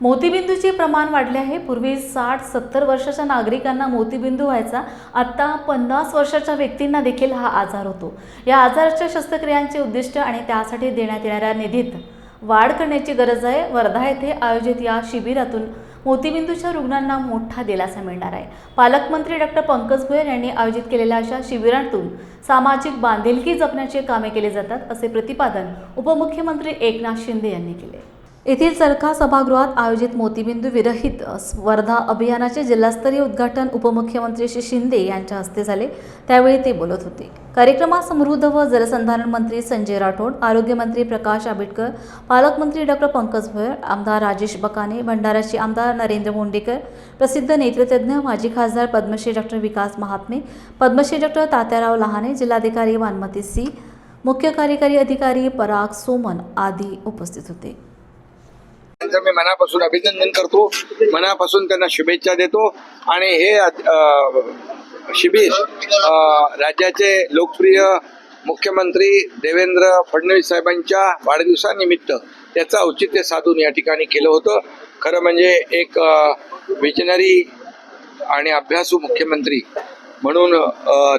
मोतीबिंदूचे प्रमाण वाढले आहे. पूर्वी साठ सत्तर वर्षाच्या नागरिकांना मोतीबिंदू व्हायचा. आत्ता पन्नास वर्षाच्या व्यक्तींना देखील हा आजार होतो. या आजाराच्या शस्त्रक्रियांचे उद्दिष्ट आणि त्यासाठी देण्यात येणाऱ्या निधीत वाढ करण्याची गरज आहे. वर्धा येथे आयोजित या शिबिरातून मोतीबिंदूच्या रुग्णांना मोठा दिलासा मिळणार आहे. पालकमंत्री डॉक्टर पंकज भोयर यांनी आयोजित केलेल्या अशा शिबिरांतून सामाजिक बांधिलकी जपण्याचे कामे केले जातात असे प्रतिपादन उपमुख्यमंत्री एकनाथ शिंदे यांनी केले. येथील चरखा सभागृहात आयोजित मोतीबिंदू विरहित स्पर्धा अभियानाचे जिल्हास्तरीय उद्घाटन उपमुख्यमंत्री श्री शिंदे यांच्या हस्ते झाले. त्यावेळी ते बोलत होते. कार्यक्रमात समृद्ध व जलसंधारण मंत्री संजय राठोड आरोग्यमंत्री प्रकाश आंबेडकर पालकमंत्री डॉक्टर पंकज भोयर आमदार राजेश बकाने भंडाराचे आमदार नरेंद्र मोंडेकर प्रसिद्ध नेतृत्वज्ञ माजी खासदार पद्मश्री डॉक्टर विकास महात्मे पद्मश्री डॉक्टर तात्याराव लहाने जिल्हाधिकारी वानमती सी मुख्य कार्यकारी अधिकारी पराग सोमन आदी उपस्थित होते. त्यांचं मी मनापासून अभिनंदन करतो. मनापासून त्यांना शुभेच्छा देतो. आणि हे शिबिर राज्याचे लोकप्रिय मुख्यमंत्री देवेंद्र फडणवीस साहेबांच्या वाढदिवसानिमित्त त्याचं औचित्य साधून या ठिकाणी केलं होतं. खरं म्हणजे एक विजनरी आणि अभ्यासू मुख्यमंत्री म्हणून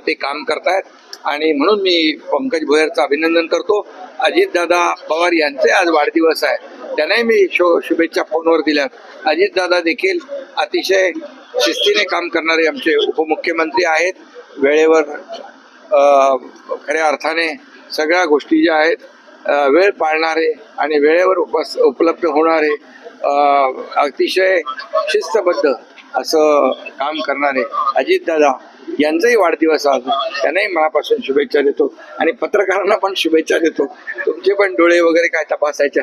ते काम करतायत. आणि म्हणून मी पंकज भोयरचं अभिनंदन करतो. अजितदादा पवार यांचे आज वाढदिवस आहे. त्यांनाही मी शो शुभेच्छा फोनवर दिल्यात. अजितदादा देखील अतिशय शिस्तीने काम करणारे आमचे उपमुख्यमंत्री आहेत. वेळेवर खऱ्या अर्थाने सगळ्या गोष्टी ज्या आहेत वेळ पाळणारे आणि वेळेवर उपस उपलब्ध होणारे अतिशय शिस्तबद्ध असं काम करणारे अजितदादा यांचाही वाढदिवस आज. त्यांनाही मनापासून शुभेच्छा देतो. आणि पत्रकारांना पण शुभेच्छा देतो. तुमचे पण डोळे वगैरे काय तपासायचे?